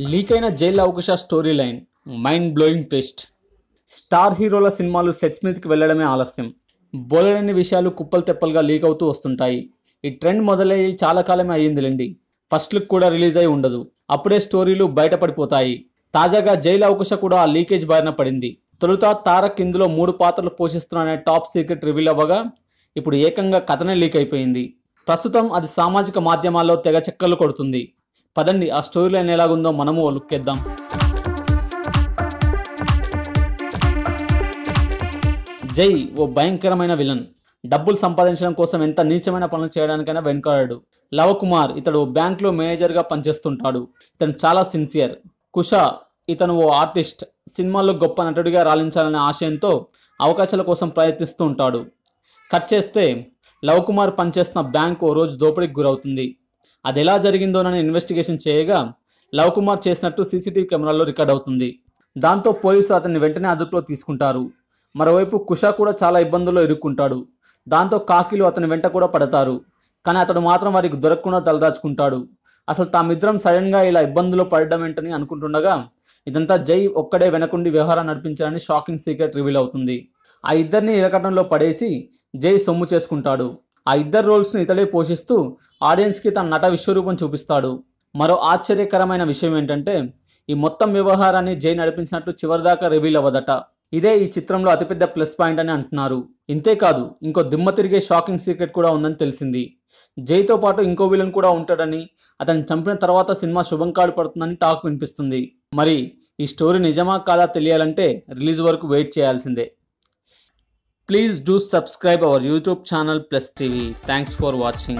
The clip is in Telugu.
లీక్ అయిన జైల్ అవకాశ story line mind blowing twist. Star హీరోల సినిమాలు సెట్స్ మీదకి వెళ్ళడమే ఆలస్యం. బోలెడన్ని విషయాలు కుప్పలు తెప్పలుగా లీక్ అవుతూ వస్తుంటాయి. ఈ ట్రెండ్ మొదలయ్యి చాలా కాలమే అయ్యిందిలేండి. ఫస్ట్ లుక్ కూడా రిలీజ్ అయి ఉండదు. అప్పుడే స్టోరీలు బయటపడిపోతాయి. తాజాగా జైలు అవకాశ కూడా ఆ లీకేజ్ బారిన పడింది. తొలుత తారక్ ఇందులో మూడు పాత్రలు పోషిస్తున్నానే టాప్ సీక్రెట్ రివీల్ అవ్వగా ఇప్పుడు ఏకంగా కథనే లీక్ అయిపోయింది. ప్రస్తుతం అది సామాజిక మాధ్యమాల్లో తెగ చెక్కలు కొడుతుంది. పదండి ఆ స్టోరీ లైన్ ఎలాగుందో మనము ఓ లుక్ జై ఓ భయంకరమైన విలన్ డబ్బులు సంపాదించడం కోసం ఎంత నీచమైన పనులు చేయడానికైనా వెనుకాడాడు. లవకుమార్ ఇతడు బ్యాంక్లో మేనేజర్గా పనిచేస్తుంటాడు. ఇతను చాలా సిన్సియర్ కుష ఇతను ఓ ఆర్టిస్ట్ సినిమాల్లో గొప్ప నటుడిగా రాణించాలనే ఆశయంతో అవకాశాల కోసం ప్రయత్నిస్తూ ఉంటాడు. కట్ చేస్తే లవకుమార్ పనిచేస్తున్న బ్యాంక్ ఓ రోజు దోపిడీకి గురవుతుంది. అది ఎలా జరిగిందోనని ఇన్వెస్టిగేషన్ చేయగా లవ్ కుమార్ చేసినట్టు సీసీటీవీ కెమెరాల్లో రికార్డ్ అవుతుంది. దాంతో పోలీసులు అతన్ని వెంటనే అదుపులో తీసుకుంటారు. మరోవైపు కుషా కూడా చాలా ఇబ్బందుల్లో ఇరుక్కుంటాడు. దాంతో కాకిలు అతని వెంట కూడా పడతారు. కానీ అతడు మాత్రం వారికి దొరకకుండా తలదాచుకుంటాడు. అసలు తామిద్దరం సడన్గా ఇలా ఇబ్బందుల్లో పడడం ఏంటని అనుకుంటుండగా ఇదంతా జై ఒక్కడే వెనకుండి వ్యవహారం నడిపించాలని షాకింగ్ సీక్రెట్ రివీల్ అవుతుంది. ఆ ఇద్దరిని ఇరకటంలో పడేసి జై సొమ్ము చేసుకుంటాడు. ఆ ఇద్దరు రోల్స్ని ఇతడే పోషిస్తూ ఆడియన్స్కి తన నట విశ్వరూపం చూపిస్తాడు. మరో ఆశ్చర్యకరమైన విషయం ఏంటంటే ఈ మొత్తం వ్యవహారాన్ని జై నడిపించినట్లు చివరిదాకా రివీల్ అవ్వదట. ఇదే ఈ చిత్రంలో అతిపెద్ద ప్లస్ పాయింట్ అని అంటున్నారు. ఇంతేకాదు ఇంకో దిమ్మ తిరిగే షాకింగ్ సీక్రెట్ కూడా ఉందని తెలిసింది. జైతో పాటు ఇంకో విలన్ కూడా ఉంటాడని అతన్ని చంపిన తర్వాత సినిమా శుభం కాడు పడుతుందని టాక్ వినిపిస్తుంది. మరి ఈ స్టోరీ నిజమా కాదా తెలియాలంటే రిలీజ్ వరకు వెయిట్ చేయాల్సిందే. Please do subscribe our YouTube channel Plus TV. Thanks for watching.